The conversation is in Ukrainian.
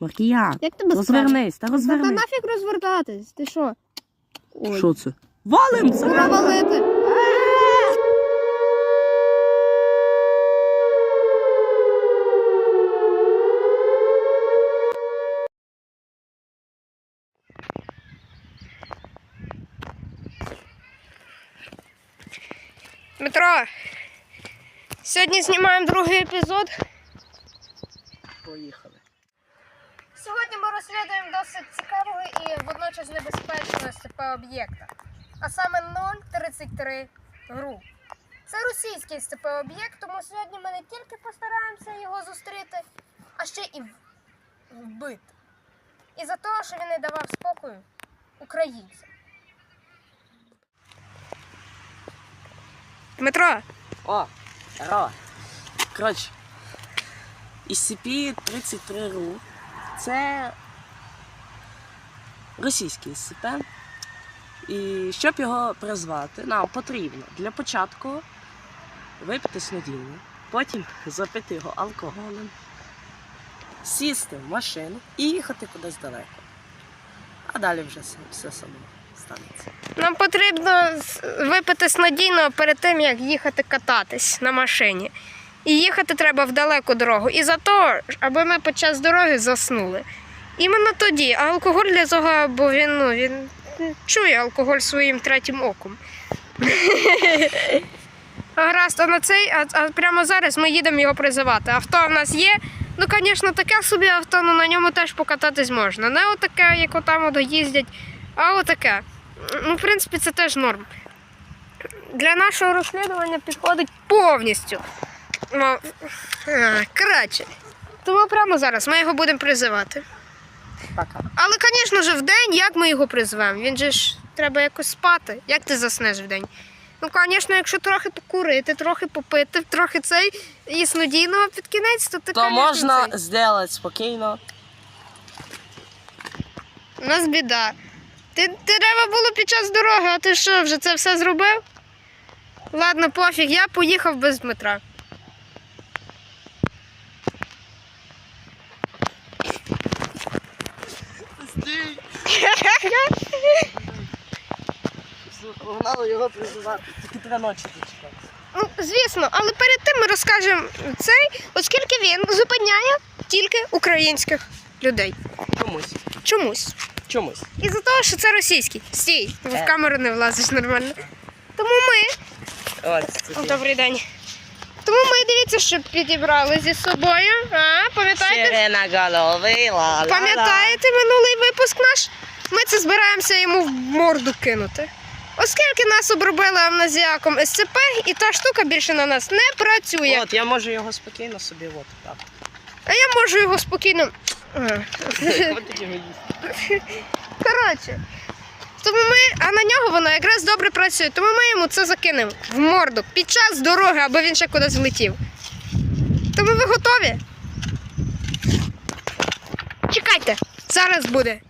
Маркіян, Як тебе розвернись, та Та розвернись. нафіг розвертатись? Ти що? Ой. Що це? Валим! Пора валити. Дмитро, сьогодні знімаємо другий епізод. Поїхали. Сьогодні ми розслідуємо досить цікавого і водночас небезпечного СЦП об'єкта, а саме 033 ГРУ. Це російський СЦП об'єкт, тому сьогодні ми не тільки постараємося його зустріти, а ще і вбити. І за те, що він не давав спокою українцям. Дмитро, О, здорово. Коротше, SCP-33RU це російський SCP. І щоб його призвати, нам потрібно для початку випити снодійне, потім запити його алкоголем, сісти в машину і їхати кудись далеко. А далі вже все, все само станеться. Нам потрібно випити снодійного перед тим, як їхати кататись на машині. І їхати треба в далеку дорогу. І за то, аби ми під час дороги заснули. Іменно тоді, а алкоголь для того, бо він, ну, він чує алкоголь своїм третім оком. Гаразд, а на цей, а, а прямо зараз ми їдемо його призивати. Авто в нас є. Ну, звісно, таке собі авто, ну на ньому теж покататись можна. Не отаке, як отам от їздять, а отаке. Ну, в принципі, це теж норм. Для нашого розслідування підходить повністю. Ну, Коротше. Тому прямо зараз ми його будемо призивати. Пока. Але, звісно ж, в день як ми його призвемо? Він же ж треба якось спати. Як ти заснеш в день? Ну, звісно, якщо трохи покурити, трохи попити, трохи цей і снодійного під кінець, то ти То конечно, можна цей. зробити спокійно. У нас біда. Ти, ти треба було під час дороги, а ти що, вже це все зробив? Ладно, пофіг, я поїхав без Дмитра. Стій! Погнали його призивати. Тільки треба ночі дочекати. Ну, звісно, але перед тим ми розкажемо цей, оскільки він зупиняє тільки українських людей. Чомусь. Чомусь. Чомусь. І за того, що це російський. Стій, бо Е. в камеру не влазиш нормально. Тому ми. Ось це. Добрий день. Тому ми дивіться, що підібрали зі собою. А, пам'ятаєте? Сиреноголовий, ла Пам'ятаєте минулий випуск наш? Ми це збираємося йому в морду кинути. Оскільки нас обробили амнезіаком СЦП, і та штука більше на нас не працює. От, я можу його спокійно собі от так. А я можу його спокійно. Їсти. Коротше. Тому ми, а на нього воно якраз добре працює, тому ми йому це закинемо в морду під час дороги, аби він ще кудись влетів. Тому ви готові? Чекайте, зараз буде